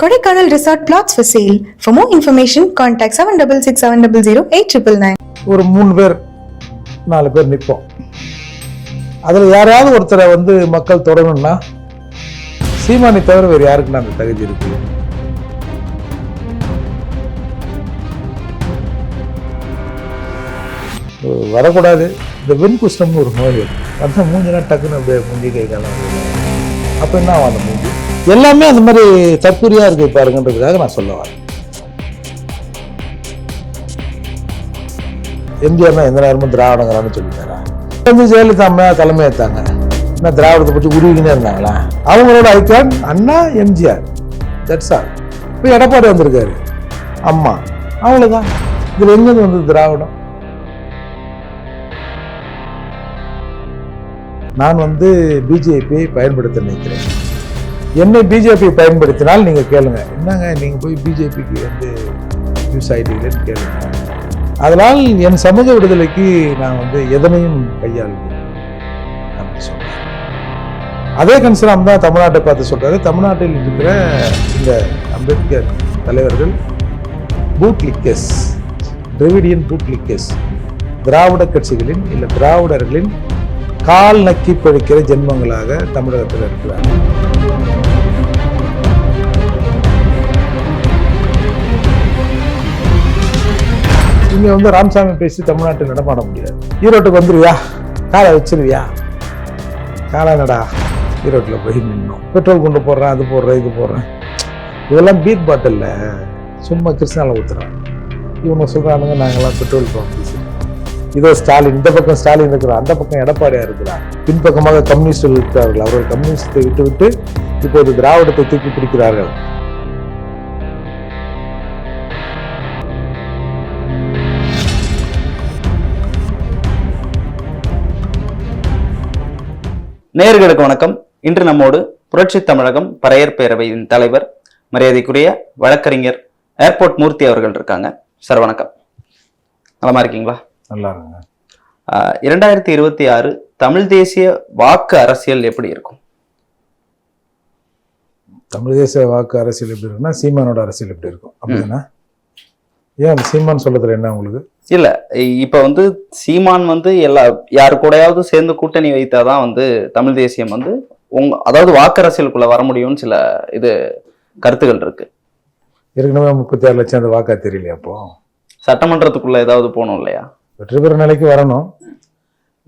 Kodaikanal resort flats for sale for more information contact seven double six seven double zero eight triple nine ஒரு மூணு பேர் நாலு பேர் நிற்போம். அதில் யாராவது ஒருத்தரை வந்து மக்கள் தொடரணும்னா சீமானை தவிர வேறு யாருக்கு அந்த தகுதி இருக்கு. வரக்கூடாது. இந்த வெண் குஷ்டம்னு ஒரு நோய் அந்த மூஞ்சினா டக்குன்னு அப்படியே மூஞ்சி கைக்கலாம் அப்போ என்ன ஆகும் அந்த மூஞ்சி? எல்லாமே அந்த மாதிரி தற்கொலையாக இருக்கு பாருங்கன்றதுக்காக நான் சொல்ல வரேன். எம்ஜிஆர்னா எந்த நேரமும் திராவிடங்கிறான்னு சொல்லிட்டாரா? வந்து ஜெயலலிதா அம்மா தலைமை ஏற்றாங்க என்ன திராவிடத்தை பற்றி உருவிக்கினே இருந்தாங்களா? அவங்களோட icon Anna MGR. That's all இப்போ எடப்பாடி வந்திருக்காரு. அம்மா. அவ்வளோதான் இதில் எங்கேருந்து வந்தது திராவிடம்? நான் வந்து பிஜேபியை பயன்படுத்த நினைக்கிறேன். என்னை பிஜேபி பயன்படுத்தினால் நீங்கள் கேளுங்க. என்னங்க நீங்கள் போய் பிஜேபிக்கு வந்து யூஸ் ஆகிட்டீங்களேன்னு கேளுங்க. அதனால் என் சமூக விடுதலைக்கு நான் வந்து எதனையும் கையாளுவேன். அப்படின்னு சொல்கிறேன் அதே கன்சிராம் தான் தமிழ்நாட்டை பார்த்து சொல்கிறாரு தமிழ்நாட்டில் இருக்கிற இந்த அம்பேத்கர் தலைவர்கள் பூட்லிக்கஸ் திராவிடியன் பூட்லிக்கஸ் திராவிட கட்சிகளின் இல்லை திராவிடர்களின் கால் நக்கி பழிக்கிற ஜென்மங்களாக தமிழகத்தில் இருக்கிறார்கள். இங்க வந்து ராமசாமி பேசி தமிழ்நாட்டில் நடமாட முடியாது. ஈரோட்டுக்கு வந்துருவியா? காலை வச்சிருவியா? காலை நடா ஈரோட்டில் போய் நின்னோம். பெட்ரோல் கொண்டு போடுறேன் அது போடுறேன் இது போடுறேன். இதெல்லாம் பீட் பாட்டில் சும்மா கிருஷ்ணாவில் ஊத்துறோம் இவங்க சொல்றானுங்க நாங்கெல்லாம் பெட்ரோல் பம்ப் இதோ. ஸ்டாலின் இந்த பக்கம் ஸ்டாலின் இருக்கிறார் அந்த பக்கம் எடப்பாடியா இருக்கிறார். பின்பக்கமாக கம்யூனிஸ்டுகள் இருக்கிறார்கள். அவர்கள் கம்யூனிஸ்டை விட்டு விட்டு இப்போது திராவிடத்தை தூக்கி பிடிக்கிறார்கள். நேயர்களுக்கு வணக்கம். இன்று நம்மோடு புரட்சி தமிழகம் பறையர் பேரவையின் தலைவர் மரியாதைக்குரிய வழக்கறிஞர் ஏர்போர்ட் மூர்த்தி அவர்கள் இருக்காங்க. சார் வணக்கம். நலமா இருக்கீங்களா? நல்லா இரண்டாயிரத்தி இருபத்தி ஆறு தமிழ் தேசிய வாக்கு அரசியல் எப்படி இருக்கும்? தமிழ் தேசிய வாக்கு அரசியல் எப்படி இருக்குன்னா சீமானோட அரசியல் எப்படி இருக்கும்? அப்படின்னா ஏன் சீமான் சொல்றதுல என்ன உங்களுக்கு? இல்ல இப்ப வந்து சீமான் வந்து எல்லா யாரு கூடயாவது சேர்ந்து கூட்டணி வைத்தாதான் வந்து தமிழ் தேசியம் வந்து உங்க அதாவது வாக்கு அரசியலுக்குள்ள வர முடியும்னு சில இது கருத்துகள் இருக்கு. ஏற்கனவே முப்பத்தி ஆறு லட்சம் அந்த வாக்கா தெரியலையா அப்போ? சட்டமன்றத்துக்குள்ள ஏதாவது போகணும் இல்லையா? வெற்றி பெற நிலைக்கு வரணும்.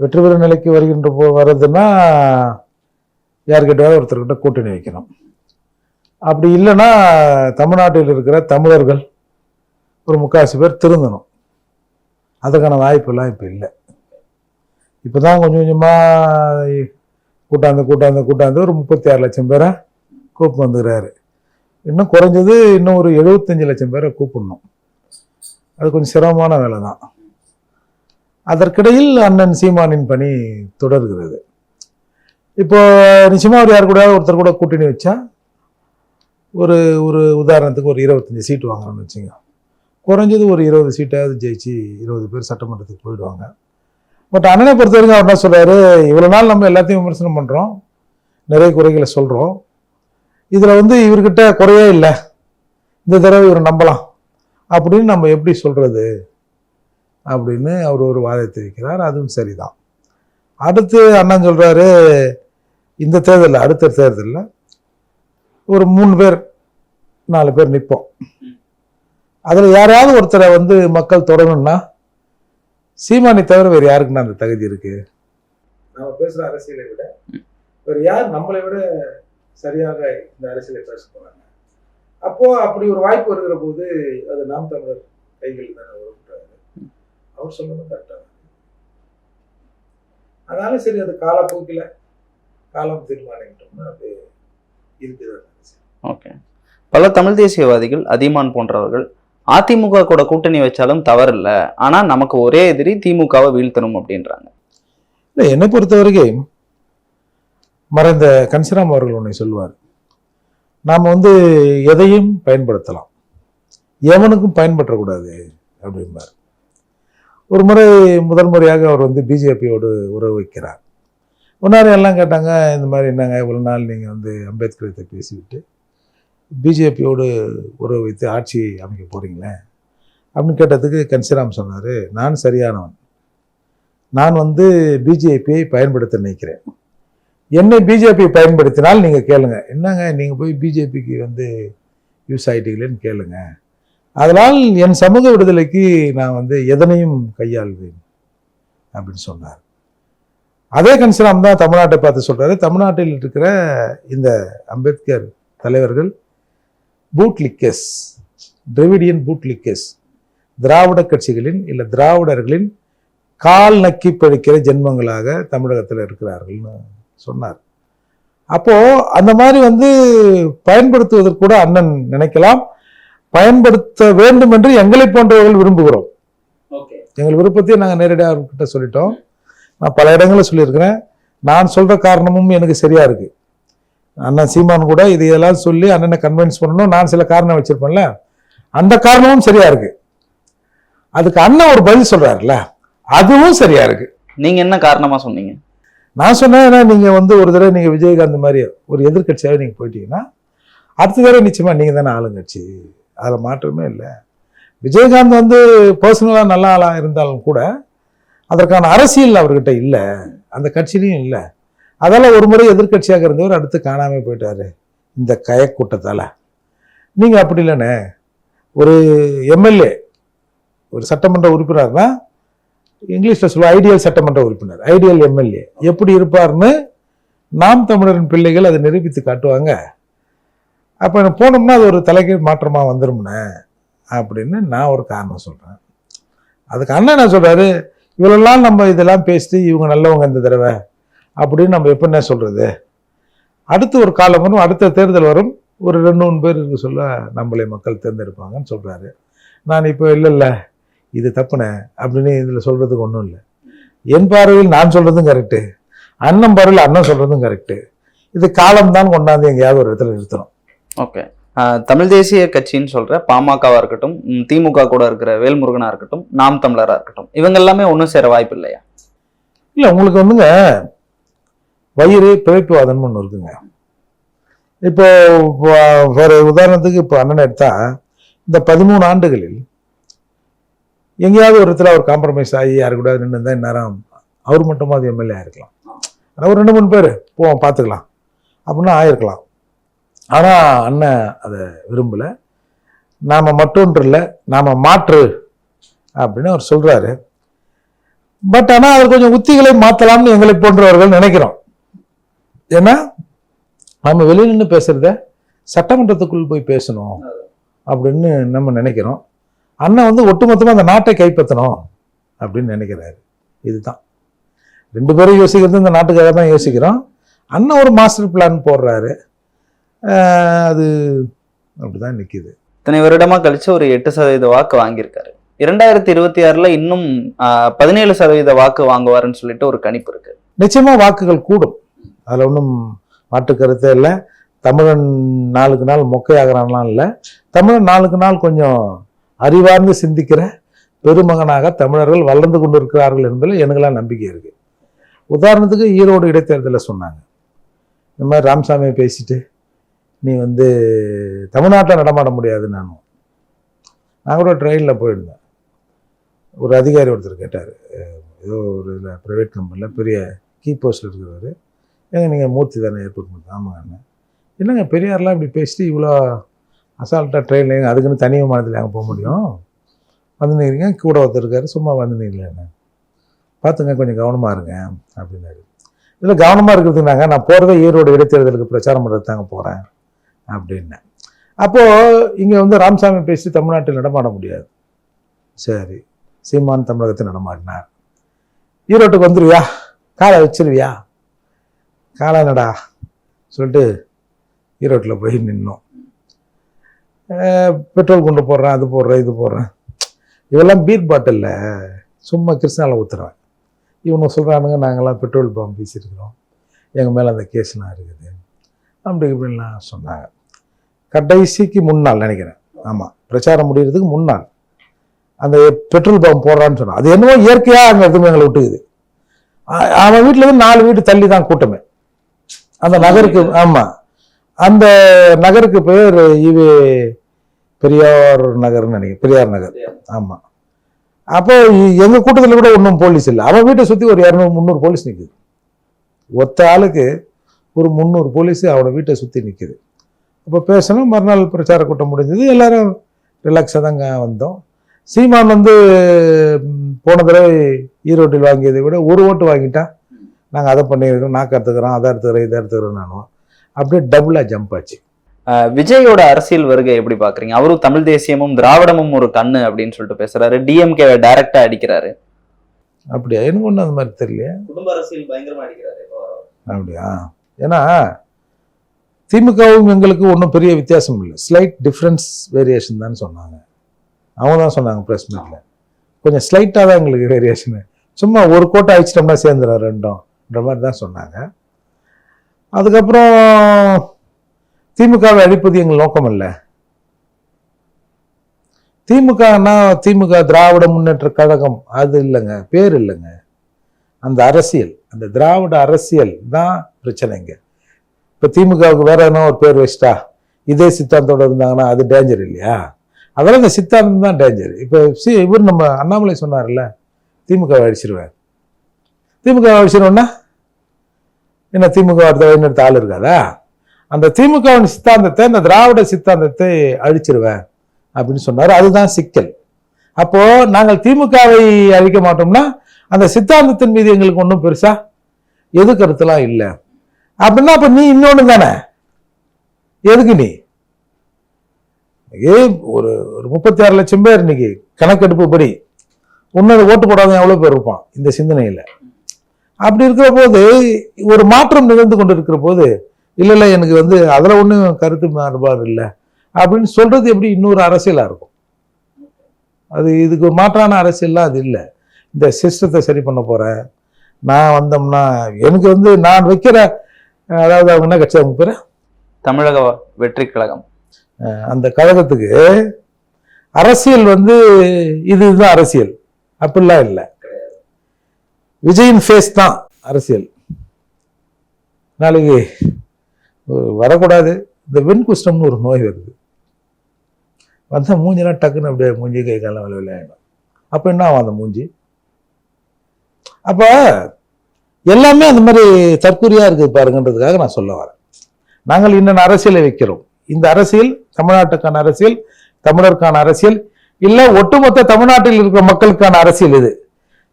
வெற்றி பெற நிலைக்கு வருகின்ற போ வர்றதுன்னா யார்கிட்டயாவது ஒருத்தர்கிட்ட கூட்டணி வைக்கணும். அப்படி இல்லைன்னா தமிழ்நாட்டில் இருக்கிற தமிழர்கள் ஒரு முக்காசி பேர் திருந்தணும். அதுக்கான வாய்ப்பெல்லாம் இப்போ இல்லை. இப்போ தான் கொஞ்சம் கொஞ்சமாக கூட்டாந்து கூட்டாந்து கூட்டாந்து ஒரு முப்பத்தி ஆறு லட்சம் பேரை கூப்பிட்டு வந்துக்கிறாரு. இன்னும் குறைஞ்சது இன்னும் ஒரு எழுபத்தஞ்சு லட்சம் பேரை கூப்பிடணும். அது கொஞ்சம் சிரமமான வேலை தான் அதற்கிடையில் அண்ணன் சீமானின் பணி தொடர்கிறது. இப்போ நிச்சயமாக ஒரு யார் கூட ஒருத்தர் கூட கூட்டணி வச்சா ஒரு ஒரு உதாரணத்துக்கு ஒரு இருபத்தஞ்சி சீட்டு வாங்குறோம்னு வச்சுங்க. குறைஞ்சது ஒரு இருபது சீட்டாவது ஜெயிச்சு இருபது பேர் சட்டமன்றத்துக்கு போயிடுவாங்க. பட் அண்ணனை பொறுத்த வரைக்கும் அவர் என்ன சொல்றாரு இவ்வளோ நாள் நம்ம எல்லாத்தையும் விமர்சனம் பண்ணுறோம் நிறைய குறைகளை சொல்கிறோம் இதில் வந்து இவர்கிட்ட குறையே இல்லை. இந்த தடவை இவர் நம்பலாம். அப்படின்னு நம்ம எப்படி சொல்கிறது அப்படின்னு அவர் ஒரு வாதத்தை வைக்கிறார். அதுவும் சரிதான். அடுத்து அண்ணன் சொல்கிறாரு இந்த தேர்தலில் அடுத்த தேர்தலில் ஒரு மூணு பேர் நாலு பேர் நிற்போம் அதில் யாராவது ஒருத்தரை வந்து மக்கள் தொடரணும்னா சீமானை தவிர வேறு யாருக்குன்னா அந்த தகுதி இருக்கு? நாம பேசுற அரசியலை விட வேறு யார் நம்மளை விட சரியாக இந்த அரசியலை பேச போறாங்க? அப்போ அப்படி ஒரு வாய்ப்பு வருகிற போது அது நாம் தமிழர் கைகளில் தானே வரும்ன்றாரு அவர் சொன்னது கரெக்டாக அதனால சரி அது காலப்போக்கில் காலம் தீர்மானிக்கிட்டோம்னா அது இருக்குது ஓகே பல தமிழ் தேசியவாதிகள் அதிமான் போன்றவர்கள் அதிமுக கூட கூட்டணி வச்சாலும் தவறில்ல. ஆனா நமக்கு ஒரே எதிரி திமுகவை வீழ்த்தணும் அப்படின்றாங்க. இல்லை என்னை பொறுத்த வரைக்கும் மறைந்த கன்சிராம் அவர்கள் ஒன்றை சொல்லுவார். நாம் வந்து எதையும் பயன்படுத்தலாம். எவனுக்கும் பயன்பற்றக்கூடாது அப்படிம்பார். ஒரு முறை முதல் முறையாக அவர் வந்து பிஜேபியோடு உறவு வைக்கிறார். முன்னாடி எல்லாம் கேட்டாங்க இந்த மாதிரி என்னங்க இவ்வளோ நாள் நீங்கள் வந்து அம்பேத்கரத்தை பேசிவிட்டு பிஜேபியோடு உறவு வைத்து ஆட்சி அமைக்க போகிறீங்களே அப்படின்னு கேட்டதுக்கு கன்சிராம் சொன்னார் நான் சரியானவன். நான் வந்து பிஜேபியை பயன்படுத்த நினைக்கிறேன். என்னை பிஜேபி பயன்படுத்தினால் நீங்கள் கேளுங்க. என்னங்க நீங்கள் போய் பிஜேபிக்கு வந்து யூஸ் ஆகிட்டீங்களேன்னு கேளுங்க. அதனால் என் சமூக விடுதலைக்கு நான் வந்து எதனையும் கையாள்வேன். அப்படின்னு சொன்னார். அதே கன்சிராம் தான் தமிழ்நாட்டை பார்த்து சொல்கிறாரு தமிழ்நாட்டில் இருக்கிற இந்த அம்பேத்கர் தலைவர்கள் பூட்லிக்கஸ் திராவிடியன் பூட்லிக்கஸ் திராவிட கட்சிகளின் இல்லை திராவிடர்களின் கால் நக்கி பழிக்கிற ஜென்மங்களாக தமிழகத்தில் இருக்கிறார்கள்னு சொன்னார். அப்போ அந்த மாதிரி வந்து பயன்படுத்துவதற்கு கூட அண்ணன் நினைக்கலாம். பயன்படுத்த வேண்டும் என்று எங்களை போன்றவர்கள் விரும்புகிறோம். எங்கள் விருப்பத்தையும் நாங்கள் நேரடியாக அவர்கிட்ட சொல்லிட்டோம். நான் பல இடங்களில் சொல்லியிருக்கிறேன். நான் சொல்ற காரணமும் எனக்கு சரியா இருக்கு. அண்ணன் சீமான் கூட இதையெல்லாம் சொல்லி அண்ணனை கன்வின்ஸ் பண்ணணும். நான் சில காரணம் வச்சிருப்பேன்ல. அந்த காரணமும் சரியா இருக்கு. அதுக்கு அண்ணன் ஒரு பதில் சொல்றாருல்ல. அதுவும் சரியா இருக்கு. நீங்க என்ன காரணமா சொன்னீங்க? நான் சொன்னேன் ஏன்னா நீங்க வந்து ஒரு தடவை நீங்க விஜயகாந்த் மாதிரி ஒரு எதிர்க்கட்சியாவே நீங்க போயிட்டீங்கன்னா அடுத்த தடவை நிச்சயமா நீங்க தானே ஆளுங்கட்சி. அதுல மாற்றமே இல்லை. விஜயகாந்த் வந்து பர்சனலா நல்ல ஆளா இருந்தாலும் கூட அதற்கான அரசியல் அவர்கிட்ட இல்லை. அந்த கட்சியிலையும் இல்லை. அதெல்லாம் ஒரு முறை எதிர்க்கட்சியாக இருந்தவர் அடுத்து காணாமல் போயிட்டார். இந்த கயக்கூட்டத்தால். நீங்கள் அப்படி இல்லைண்ணே. ஒரு எம்எல்ஏ ஒரு சட்டமன்ற உறுப்பினர்னா இங்கிலீஷில் சொல்லுவா ஐடியல் சட்டமன்ற உறுப்பினர் ஐடியல் எம்எல்ஏ. எப்படி இருப்பார்னு நாம் தமிழரின் பிள்ளைகள் அதை நிரூபித்து காட்டுவாங்க. அப்போ போனோம்னா அது ஒரு தலைகீழ் மாற்றமாக வந்துரும்னே அப்படின்னு நான் ஒரு காரணம் சொல்கிறேன் அதுக்கு அண்ணன் என்ன சொல்கிறாரு இவ்வளோலாம் நம்ம இதெல்லாம் பேசிட்டு இவங்க நல்லவங்க இந்த தடவை. அப்படின்னு நம்ம எப்ப என்ன சொல்றது? அடுத்து ஒரு காலம் வரும் அடுத்த தேர்தல் வரும். ஒரு ரெண்டு மூணு பேர் இருக்க சொல்ல நம்மளை மக்கள் தேர்ந்தெடுப்பாங்கன்னு சொல்றாரு. நான் இப்போ இல்லை இல்லை இது தப்புனே அப்படின்னு இதில் சொல்றதுக்கு ஒன்றும் இல்லை. என் பார்வையில் நான் சொல்றதும் கரெக்டு அண்ணன் பார்வையில் அண்ணன் சொல்றதும் கரெக்டு இது காலம்தான் கொண்டாந்து எங்கேயாவது ஒரு இடத்துல நிறுத்தணும். ஓகே. தமிழ் தேசிய கட்சின்னு சொல்ற பாமகவா இருக்கட்டும் திமுக கூட இருக்கிற வேல்முருகனா இருக்கட்டும் நாம் தமிழரா இருக்கட்டும் இவங்க எல்லாமே ஒன்றும் சேர வாய்ப்பு இல்லையா இல்லை உங்களுக்கு வந்துங்க வயிறு பிழைப்புவாதம்னு ஒன்று இருக்குங்க. இப்போ ஒரு உதாரணத்துக்கு இப்போ அண்ணன் எடுத்தா இந்த பதிமூணு ஆண்டுகளில் எங்கேயாவது ஒரு இடத்துல அவர் காம்ப்ரமைஸ் ஆகி யாரு கூட நின்று இருந்தால் இந்நேரம் அவர் மட்டுமாவது எம்எல்ஏ ஆயிருக்கலாம். ஆனால் ஒரு ரெண்டு மூணு பேர் போவோம் பார்த்துக்கலாம். அப்படின்னா ஆயிருக்கலாம். ஆனால் அண்ணன் அதை விரும்பலை. நாம் மற்றொன்று இல்லை நாம் மாற்று அப்படின்னு அவர் சொல்கிறாரு பட் ஆனால் அவர் கொஞ்சம் உத்திகளை மாற்றலாம்னு எங்களை போன்றவர்கள் நினைக்கிறோம். ஏன்னா நம்ம வெளியே நின்று பேசுறத சட்டமன்றத்துக்குள் போய் பேசணும் அப்படின்னு நம்ம நினைக்கிறோம். அண்ணன் வந்து ஒட்டுமொத்தமாக அந்த நாட்டை கைப்பற்றணும் அப்படின்னு நினைக்கிறாரு. இதுதான். ரெண்டு பேரும் யோசிக்கிறது இந்த நாட்டுக்காக தான் யோசிக்கிறோம். அண்ணன் ஒரு மாஸ்டர் பிளான் போடுறாரு. அது அப்படிதான் நிக்குது. இத்தனை வருடமா கழிச்சு ஒரு எட்டு சதவீத வாக்கு வாங்கியிருக்காரு. இரண்டாயிரத்தி இருபத்தி ஆறுல இன்னும் பதினேழு சதவீத வாக்கு வாங்குவாருன்னு சொல்லிட்டு ஒரு கணிப்பு இருக்கு. நிச்சயமா வாக்குகள் கூடும். அதில் ஒன்றும் மாற்று கருத்தே இல்லை. தமிழன் நாளுக்கு நாள் மொக்கையாகிறான்லாம் இல்லை. தமிழன் நாளுக்கு நாள் கொஞ்சம் அறிவார்ந்து சிந்திக்கிற பெருமகனாக தமிழர்கள் வளர்ந்து கொண்டு இருக்கிறார்கள் என்பதில் எனக்கெல்லாம் நம்பிக்கை இருக்குது உதாரணத்துக்கு ஈரோடு இடைத்தேர்தலில் சொன்னாங்க. இந்த மாதிரி ராமசாமியை பேசிட்டு நீ வந்து தமிழ்நாட்டில் நடமாட முடியாது நானும் நான் கூட ட்ரெயினில் போயிருந்தேன். ஒரு அதிகாரி ஒருத்தர் கேட்டார். ஏதோ ஒரு இதில் ப்ரைவேட் கம்பெனியில் பெரிய கீ போஸ்ட்டில் இருக்கிறவர். ஏங்க நீங்கள் மூர்த்தி தானே? ஏர்போர்ட் மட்டும் ஆமாங்க என்னங்க பெரியார்லாம் இப்படி பேசிட்டு இவ்வளோ அசால்ட்டாக ட்ரெயினில் அதுக்குன்னு தனி விமானத்தில் அங்கே போக முடியும்? வந்து கூட ஒருத்தர் இருக்காரு சும்மா வந்து பார்த்துங்க கொஞ்சம் கவனமாக இருங்க அப்படின்னாரு. இல்லை கவனமாக இருக்கிறதுனாங்க நான் போகிறதே ஈரோடு இடைத்தேர்தலுக்கு பிரச்சாரம் பண்ணுறது தாங்க போகிறேன் அப்படின்னேன். அப்போது இங்கே வந்து ராமசாமி பேசி தமிழ்நாட்டில் நடமாட முடியாது. சரி சீமான் தமிழகத்தில் நடமாடினார். ஈரோட்டுக்கு வந்துருவியா? காலை வச்சிருவியா? காலை என்னடா சொல்லிட்டு ஈரோட்டில் போய் நின்னோம். பெட்ரோல் கொண்டு போடுறேன் அது போடுறேன் இது போடுறேன். இவெல்லாம் பீர் பாட்டிலில் சும்மா கிருஷ்ணாவில் ஊற்றுறேன் இவனு சொல்கிறானுங்க நாங்கள்லாம் பெட்ரோல் பம்ப் வீசிருக்கிறோம் எங்கள் மேலே அந்த கேஸ்லாம் இருக்குது. அப்படி இப்படின்லாம் சொன்னாங்க. கடைசிக்கு முன்னாள் நினைக்கிறேன். ஆமாம் பிரச்சாரம் முடிகிறதுக்கு முன்னாள். அந்த பெட்ரோல் பம்ப் போடுறான்னு சொன்னான். அது என்னவோ இயற்கையாக அங்கே எதுவுமே எங்களை விட்டுக்குது அவன் வீட்டில் இருந்து நாலு வீடு தள்ளி தான் கூட்டமே. அந்த நகருக்கு ஆமாம் அந்த நகருக்கு பேர் ஈவே பெரியார் நகர்னு நினைக்கிறேன். பெரியார் நகர். ஆமாம் அப்போ எங்கள் கூட்டத்தில் கூட ஒன்றும் போலீஸ் இல்லை. அவன் வீட்டை சுற்றி ஒரு இரநூறு முந்நூறு போலீஸ் நிற்குது ஒத்த ஆளுக்கு ஒரு முந்நூறு போலீஸ் அவனை வீட்டை சுற்றி நிற்குது அப்போ பேசணும். மறுநாள் பிரச்சார கூட்டம் முடிஞ்சது. எல்லாரும் ரிலாக்ஸாக தாங்க வந்தோம். சீமான் வந்து போன தடவை ஈரோட்டில் வாங்கியதை விட ஒரு ஓட்டு வாங்கிட்டா நாங்கள் அதை பண்ணியிருக்கோம் நாக்கு அறுத்துக்கிறோம் அதை அறுத்துக்கிறோம் இதை அறுத்துக்கிறோம் நானும். அப்படியே டபுளாக ஜம்ப் ஆச்சு. விஜயோட அரசியல் வருகை எப்படி பாக்குறீங்க? அவரும் தமிழ் தேசியமும் திராவிடமும் ஒரு கண்ணு அப்படின்னு சொல்லிட்டு பேசுறாரு. டிஎம்கே டைரக்டா அடிக்கிறாரு. அப்படியா? எனக்கு ஒன்றும் அந்த மாதிரி தெரியலையே. குடும்ப அரசியல் பயங்கரமா அடிக்கிறாரு அப்படியா? ஏன்னா திமுகவும் எங்களுக்கு ஒன்றும் பெரிய வித்தியாசம் இல்லை. ஸ்லைட் டிஃப்ரென்ஸ் வேரியேஷன் தான் சொன்னாங்க. அவங்க தான் சொன்னாங்க ப்ரெஸ் மீட்டில் கொஞ்சம் ஸ்லைட்டாக தான் எங்களுக்கு வேரியேஷனு சும்மா ஒரு கோட்டை அழிச்சிட்டோம்னா சேர்ந்துடும் ரெண்டும்ன்ற மாதிரி தான் சொன்னாங்க. அதுக்கப்புறம் திமுகவை அழிப்பது எங்கள் நோக்கம் இல்லை திமுகனா திமுக திராவிட முன்னேற்ற கழகம் அது இல்லைங்க பேர் இல்லைங்க. அந்த அரசியல் அந்த திராவிட அரசியல் தான் பிரச்சனைங்க இப்போ திமுகவுக்கு வேற என்ன ஒரு பேர் வச்சிட்டா? இதே சித்தாந்தோடு இருந்தாங்கன்னா அது டேஞ்சர் இல்லையா? அதெல்லாம் இந்த சித்தாந்தம் தான் டேஞ்சர் இப்போ சி இவர் நம்ம அண்ணாமலை சொன்னார்ல திமுக அடிச்சிருவேன் திமுக விஷயம்னா என்ன திமுக அடுத்த ஆள் இருக்காதா? அந்த திமுகவின் சித்தாந்தத்தை இந்த திராவிட சித்தாந்தத்தை அழிச்சிருவேன் அப்படின்னு சொன்னார். அதுதான் சிக்கல். அப்போ நாங்கள் திமுகவை அழிக்க மாட்டோம்னா அந்த சித்தாந்தத்தின் மீது எங்களுக்கு ஒன்றும் பெருசா எது கருத்துலாம் இல்லை. அப்படின்னா அப்ப நீ இன்னொன்று தானே? எதுக்கு நீ? ஏ ஒரு ஒரு முப்பத்தி ஆறு லட்சம் பேர் இன்னைக்கு கணக்கெடுப்பு படி. உன்னது ஓட்டு போடாத எவ்வளோ பேர் இருப்பான்? இந்த சிந்தனையில். அப்படி இருக்கிற போது ஒரு மாற்றம் நிகழ்ந்து கொண்டு இருக்கிற போது இல்ல இல்ல எனக்கு வந்து அதுல ஒன்றும் கருத்து மாறுபாடு இல்லை. அப்படின்னு சொல்றது எப்படி இன்னொரு அரசியலா இருக்கும்? அது இதுக்கு மாற்றான அரசியல்லாம் அது இல்லை. இந்த சிஸ்டத்தை சரி பண்ண போறேன் நான் வந்தோம்னா எனக்கு வந்து நான் வைக்கிற அதாவது அவங்க என்ன கட்சி அவங்க பேரு? தமிழக வெற்றி கழகம். அந்த கழகத்துக்கு அரசியல் வந்து இது இதுதான் அரசியல். அப்படிலாம் இல்லை. விஜயின் ஃபேஸ் தான் அரசியல். நாளைக்கு வரக்கூடாது. இந்த வெண்குஷ்டம்னு ஒரு நோய் வருது. வந்த மூஞ்சிலாம் டக்குன்னு அப்படியே மூஞ்சி கை காலம் விளையாடும் அப்போ என்ன ஆகும் அந்த மூஞ்சி? அப்போ எல்லாமே அந்த மாதிரி தற்கூரியாக இருக்குது பாருங்கன்றதுக்காக நான் சொல்ல வரேன். நாங்கள் இன்னொன்று அரசியலை வைக்கிறோம். இந்த அரசியல் தமிழ்நாட்டுக்கான அரசியல் தமிழருக்கான அரசியல் இல்லை ஒட்டுமொத்த தமிழ்நாட்டில் இருக்கிற மக்களுக்கான அரசியல் இது.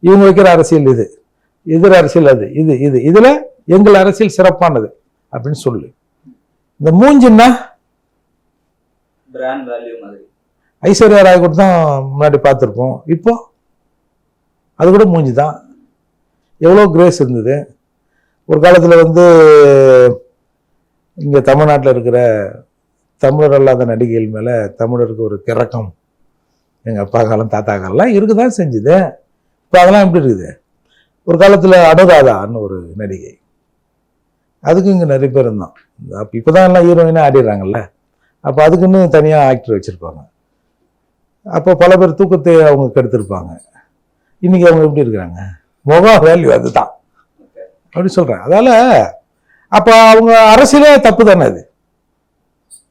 இவங்க வைக்கிற அரசியல் இது. எதிர் அரசியல் அது. இது இது. இதுல எங்கள் அரசியல் சிறப்பானது அப்படின்னு சொல்லு. இந்த மூஞ்சின்னா ஐஸ்வர்யா ராய் கூட தான் முன்னாடி பார்த்துருப்போம். இப்போ அது கூட மூஞ்சி தான். எவ்வளோ கிரேஸ் இருந்தது. ஒரு காலத்தில் வந்து இங்கே தமிழ்நாட்டில் இருக்கிற தமிழர் அல்லாத நடிகைகள் மேலே தமிழருக்கு ஒரு கிறக்கம். எங்கள் அப்பா காலம் தாத்தா காலம்லாம் இருக்க தான் செஞ்சுது. இப்போ அதெல்லாம் எப்படி இருக்குது? ஒரு காலத்தில் அனுராதான்னு ஒரு நடிகை. அதுக்கு இங்கே நிறைய பேர் இருந்தான். அப்போ இப்போ தான் எல்லாம் ஹீரோயினாக ஆடிடுறாங்கல்ல. அப்போ அதுக்குன்னு தனியாக ஆக்டர் வச்சுருப்பாங்க. அப்போ பல பேர் தூக்கத்தை அவங்க கெடுத்திருப்பாங்க. இன்னைக்கு அவங்க எப்படி இருக்கிறாங்க? முகம் வேல்யூ அதுதான். அப்படி சொல்றேன். அதால அப்ப அவங்க அரசியலே தப்பு தானே அது?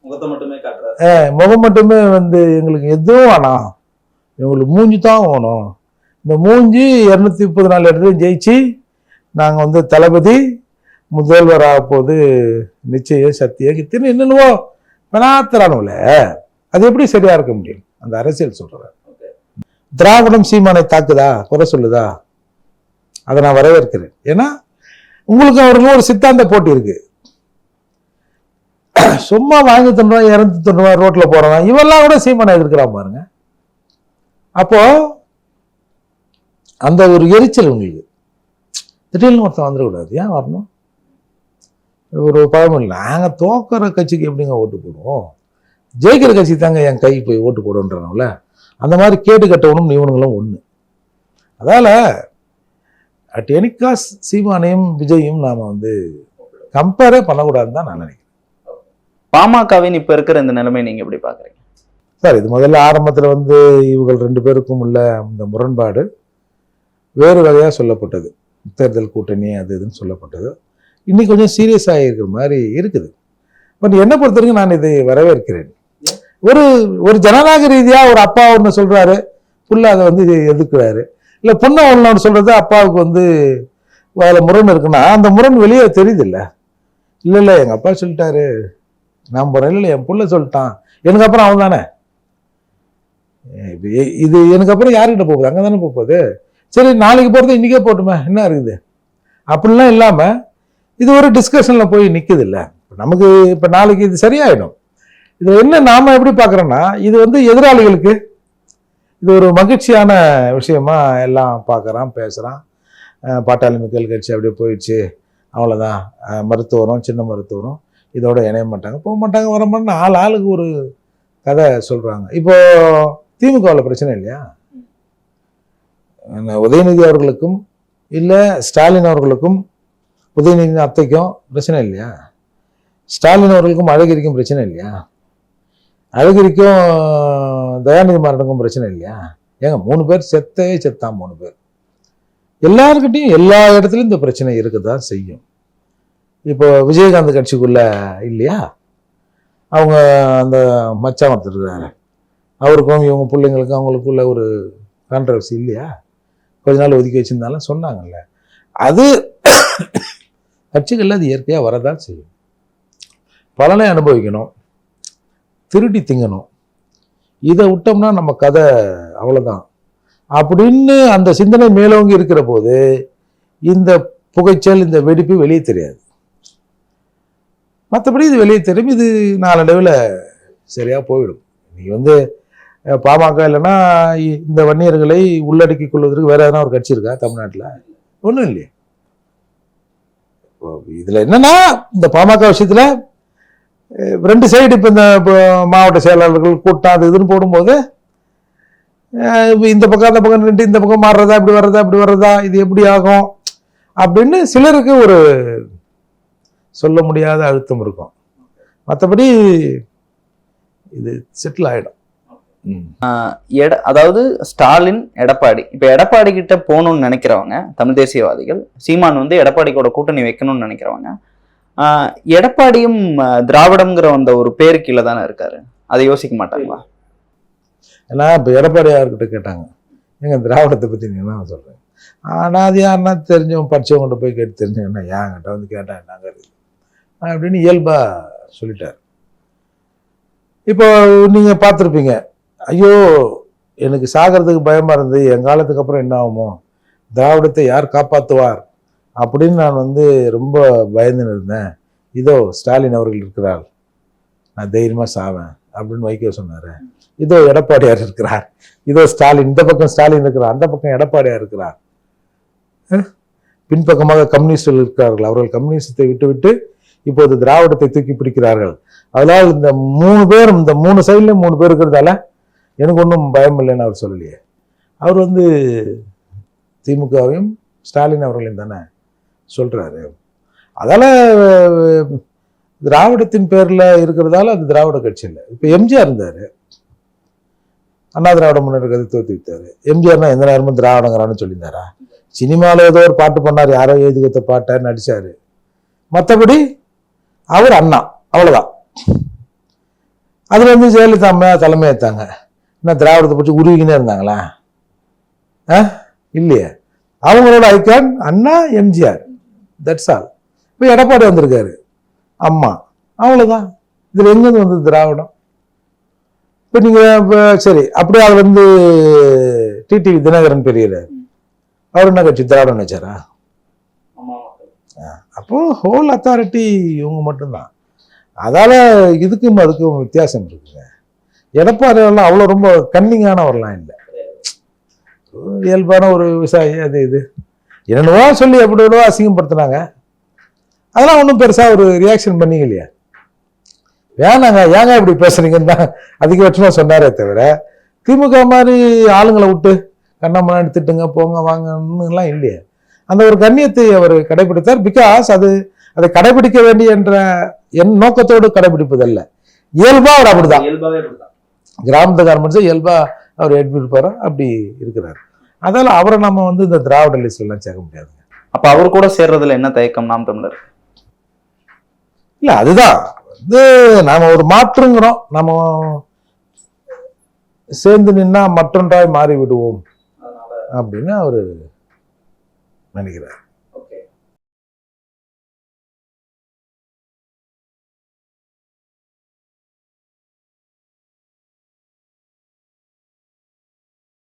முகத்தை மட்டுமே முகம் மட்டுமே வந்து எங்களுக்கு எதுவும் வேணாம். எங்களுக்கு மூஞ்சி தான் வேணும். இந்த மூஞ்சி இரநூத்தி முப்பது நாலு இடத்துல ஜெயிச்சு நாங்கள் வந்து தளபதி முதல்வர் ஆக போது நிச்சயம் சத்தியம் கித்தின்னு என்னென்னவோ பெணாத்திரானுல அது எப்படி சரியா இருக்க முடியும்? அந்த அரசியல் சொல்றேன் திராவிடம் சீமானை தாக்குதா? குறை சொல்லுதா? அதை நான் வரவேற்கிறேன். ஏன்னா உங்களுக்கு அவருக்கு ஒரு சித்தாந்த போட்டி இருக்கு. சும்மா வாங்கி தின்னுவான் இறந்து தின்னுவான் ரோட்ல போறவன். இவெல்லாம் கூட சீமானை எதிர்க்கிறான் பாருங்க. அப்போ அந்த ஒரு எரிச்சல் உங்களுக்கு திடீர்னு ஒருத்தன் வந்துடக்கூடாது. ஏன் வரணும்? ஒரு பழமொழி நாங்கள் தோக்கிற கட்சிக்கு எப்படிங்க ஓட்டு போடுவோம்? ஜெயிக்கிற கட்சி தாங்க என் கை போய் ஓட்டு போடுன்றனால அந்த மாதிரி கேட்டு கட்டவனும் இவனுங்களும் ஒன்று அதால அட் எனி காஸ்ட் சீமானையும் விஜயும் நாம் வந்து கம்பேரே பண்ணக்கூடாதுன்னு தான் நான் நினைக்கிறேன். பாமகவின் இப்ப இருக்கிற இந்த நிலைமை நீங்க எப்படி பாக்குறீங்க சார் இது முதல்ல ஆரம்பத்தில் வந்து இவர்கள் ரெண்டு பேருக்கும் உள்ள இந்த முரண்பாடு. வேறு வகையாக சொல்லப்பட்டது. தேர்தல் கூட்டணி அது இதுன்னு சொல்லப்பட்டது. இன்னைக்கு கொஞ்சம் சீரியஸ் ஆகியிருக்கிற மாதிரி இருக்குது. பட் என்னை பொறுத்த வரைக்கும் நான் இதை வரவேற்கிறேன். ஒரு ஒரு ஜனநாயக ரீதியாக ஒரு அப்பா ஒன்று சொல்கிறாரு புள்ள அதை வந்து எதுக்குறாரு இல்லை பொண்ணை ஒன்று சொல்கிறது அப்பாவுக்கு வந்து அதில் முரண் இருக்குன்னா அந்த முரண் வெளியே தெரியுது இல்லை இல்லை இல்லை எங்கள் அப்பா சொல்லிட்டாரு. நான் போகிறேன் இல்லை என் புள்ள சொல்லிட்டான். எனக்கு அப்புறம் அவன் தானே? இது எனக்கு அப்புறம் யாருக்கிட்ட போகுது? அங்கே தானே போகுது? சரி நாளைக்கு போகிறது இன்றைக்கே போட்டுமே என்ன இருக்குது? அப்படிலாம் இல்லாமல் இது ஒரு டிஸ்கஷனில் போய் நிக்குது இல்லை நமக்கு இப்போ நாளைக்கு இது சரியாயிடும். இது என்ன நாம் எப்படி பார்க்குறோன்னா இது வந்து எதிராளிகளுக்கு இது ஒரு மகிழ்ச்சியான விஷயமா எல்லாம் பார்க்குறான் பேசுகிறான் பாட்டாளி மக்கள் கட்சி அப்படியே போயிடுச்சு. அவ்வளோதான் மருத்துவரும் சின்ன மருத்துவரும் இதோட இணைய மாட்டாங்க. போக மாட்டாங்க வர மாட்டாங்க. ஆள் ஆளுக்கு ஒரு கதை சொல்கிறாங்க இப்போது திமுகவில் பிரச்சனை இல்லையா? உதயநிதி அவர்களுக்கும் இல்லை ஸ்டாலின் அவர்களுக்கும் உதயநிதி அத்தைக்கும் பிரச்சனை இல்லையா? ஸ்டாலின் அவர்களுக்கும் அழகிரிக்கும் பிரச்சனை இல்லையா? அழகிரிக்கும் தயாநிதி மாறனுக்கும் பிரச்சனை இல்லையா? ஏங்க மூணு பேர் செத்தே செத்தான் மூணு பேர். எல்லாருக்கிட்டையும் எல்லா இடத்துலையும் இந்த பிரச்சனை இருக்க தான் செய்யும். இப்போ விஜயகாந்த் கட்சிக்குள்ள இல்லையா? அவங்க அந்த மச்சான் ஒருத்தர் அவருக்கும் இவங்க பிள்ளைங்களுக்கும் அவங்களுக்குள்ள ஒரு கான்ட்ரவர்சி இல்லையா? கொஞ்ச நாள் ஒதுக்கி வச்சிருந்தாலும் சொன்னாங்கல்ல. அது கட்சிகளில் அது இயற்கையாக வரதான் செய்யும். பலனை அனுபவிக்கணும். திருடி திங்கணும். இதை விட்டோம்னா நம்ம கதை அவ்வளோதான் அப்படின்னு அந்த சிந்தனை மேலோங்கி இருக்கிற போது இந்த புகைச்சல் இந்த வெடிப்பு வெளியே தெரியாது. மற்றபடி இது வெளியே தெரியும். இது நாளடைவில் சரியாக போயிடும். நீ வந்து பாமக இல்லைன்னா இ- இந்த வன்னியர்களை உள்ளடக்கிக் கொள்வதற்கு வேற எதனா ஒரு கட்சி இருக்கா தமிழ்நாட்டில்? ஒன்றும் இல்லையே. இதில் என்னன்னா இந்த பாமக விஷயத்தில் ரெண்டு சைடு இப்போ இந்த இப்போ மாவட்ட செயலாளர்கள் கூட்டம் அது இதுன்னு போடும்போது இந்த பக்கம் அந்த பக்கம் நின்று இந்த பக்கம் மாறுறதா இப்படி வர்றதா இப்படி வர்றதா இது எப்படி ஆகும் அப்படின்னு சிலருக்கு ஒரு சொல்ல முடியாத அழுத்தம் இருக்கும். மற்றபடி இது செட்டில் ஆகிடும் எட அதாவது ஸ்டாலின் எடப்பாடி. இப்போ எடப்பாடி கிட்ட போகணும்னு நினைக்கிறவங்க தமிழ் தேசியவாதிகள் சீமான் வந்து எடப்பாடி கூட கூட்டணி வைக்கணும்னு நினைக்கிறவங்க எடப்பாடியும் திராவிடம்ங்கிற அந்த ஒரு பேரு கீழே தானே இருக்காரு. அதை யோசிக்க மாட்டாங்களா? ஏன்னா இப்போ எடப்பாடியார்கிட்ட கேட்டாங்க. ஏங்க திராவிடத்தை பற்றி நீ என்ன சொல்கிறேன் ஆனால் அது யாருன்னா தெரிஞ்சவங்க படிச்சவங்ககிட்ட போய் கேட்டு தெரிஞ்சவங்கன்னா ஏங்கிட்ட வந்து கேட்டேன் என்னங்க அப்படின்னு இயல்பாக சொல்லிட்டார். இப்போ நீங்கள் பார்த்துருப்பீங்க ஐயோ எனக்கு சாகிறதுக்கு பயமாக இருந்து என் காலத்துக்கு அப்புறம் என்ன ஆகுமோ? திராவிடத்தை யார் காப்பாற்றுவார் அப்படின்னு நான் வந்து ரொம்ப பயந்துன்னு இருந்தேன். இதோ ஸ்டாலின் அவர்கள் இருக்கிறார். நான் தைரியமாக சாவேன் அப்படின்னு வைக்க சொன்னார். இதோ எடப்பாடியார் இருக்கிறார். இதோ ஸ்டாலின் இந்த பக்கம் ஸ்டாலின் இருக்கிறார் அந்த பக்கம் எடப்பாடியார் இருக்கிறார். பின்பக்கமாக கம்யூனிஸ்டர்கள் இருக்கிறார்கள். அவர்கள் கம்யூனிஸ்டத்தை விட்டுவிட்டு இப்போது திராவிடத்தை தூக்கி பிடிக்கிறார்கள். அதனால் இந்த மூணு பேர் இந்த மூணு சைட்லேயும் மூணு பேர் இருக்கிறதால எனக்கு ஒன்றும் பயம் இல்லைன்னு அவர் சொல்லலையே. அவர் வந்து திமுகவையும் ஸ்டாலின் அவர்களையும் தானே சொல்கிறாரு அதால் திராவிடத்தின் பேரில் இருக்கிறதால அது திராவிட கட்சி இல்லை. இப்போ எம்ஜிஆர் இருந்தார். அண்ணா திராவிட முன்னேற்ற கதை தோத்து வித்தாரு எம்ஜிஆர்னா எந்த நேரமும் திராவிடங்கிறான்னு சொல்லியிருந்தாரா? சினிமாவில் ஏதோ ஒரு பாட்டு பண்ணார் யாரோ எழுதி கொடுத்த பாட்டை நடித்தார் மற்றபடி அவர் அண்ணா அவ்வளோதான் அதில் வந்து ஜெயலலிதா அம்மா தலைமை என்ன திராவிடத்தை பற்றி உருவிக்கினே இருந்தாங்களா? ஆ? இல்லையே. அவங்களோட icon Anna MGR. That's all இப்போ எடப்பாடி வந்திருக்காரு. அம்மா. அவ்வளோதான் இதில் எங்கேருந்து வந்தது திராவிடம்? இப்போ நீங்கள் இப்போ சரி அப்படியே அவர் வந்து டிடிவி தினகரன் பெரியவர். அவர் என்ன கட்சி? திராவிடம் வச்சாரா அப்போ ஹோல் அத்தாரிட்டி இவங்க மட்டும்தான். அதால இதுக்கும் அதுக்கும் வித்தியாசம் இருக்குங்க. எடப்பாடியெல்லாம் அவ்வளோ ரொம்ப கன்னிங்கானவர்லாம் இல்லை. இயல்பான ஒரு விவசாயி அது இது. என்னென்னவோ சொல்லி எப்படி எவ்வளோ அசிங்கப்படுத்தினாங்க. அதெல்லாம் ஒன்றும் பெருசாக ஒரு ரியாக்ஷன் பண்ணிக்கலையா வேணாங்க ஏங்க இப்படி பேசுறீங்கன்னு தான் அதிகபட்சமாக சொன்னாரே தவிர திமுக மாதிரி ஆளுங்களை விட்டு கண்ணாமண்ணா திட்டுங்க போங்க வாங்கன்னுலாம் இல்லையே. அந்த ஒரு கண்ணியத்தை அவர் கடைபிடித்தார். பிகாஸ் அது அதை கடைபிடிக்க வேண்டிய என்ற என் நோக்கத்தோடு கடைபிடிப்பதல்ல. இயல்பா அவர் அப்படிதான். கிராமத்து கார்மெண்ட்ஸை இயல்பா அவர் எடுத்துட்டு அப்படி இருக்கிறார். அதனால அவரை நம்ம வந்து இந்த திராவிட லிஸ்ட்ல எல்லாம் சேர்க்க முடியாதுங்க. அப்ப அவர் கூட சேர்றதுல என்ன தயக்கம் நாம் தமிழர்? இல்ல அதுதான். இது நாம ஒரு மாற்றுங்கிறோம். நம்ம சேர்ந்து நின்னா மற்றொன்றாய் மாறி விடுவோம் அப்படின்னு அவரு நினைக்கிறார்.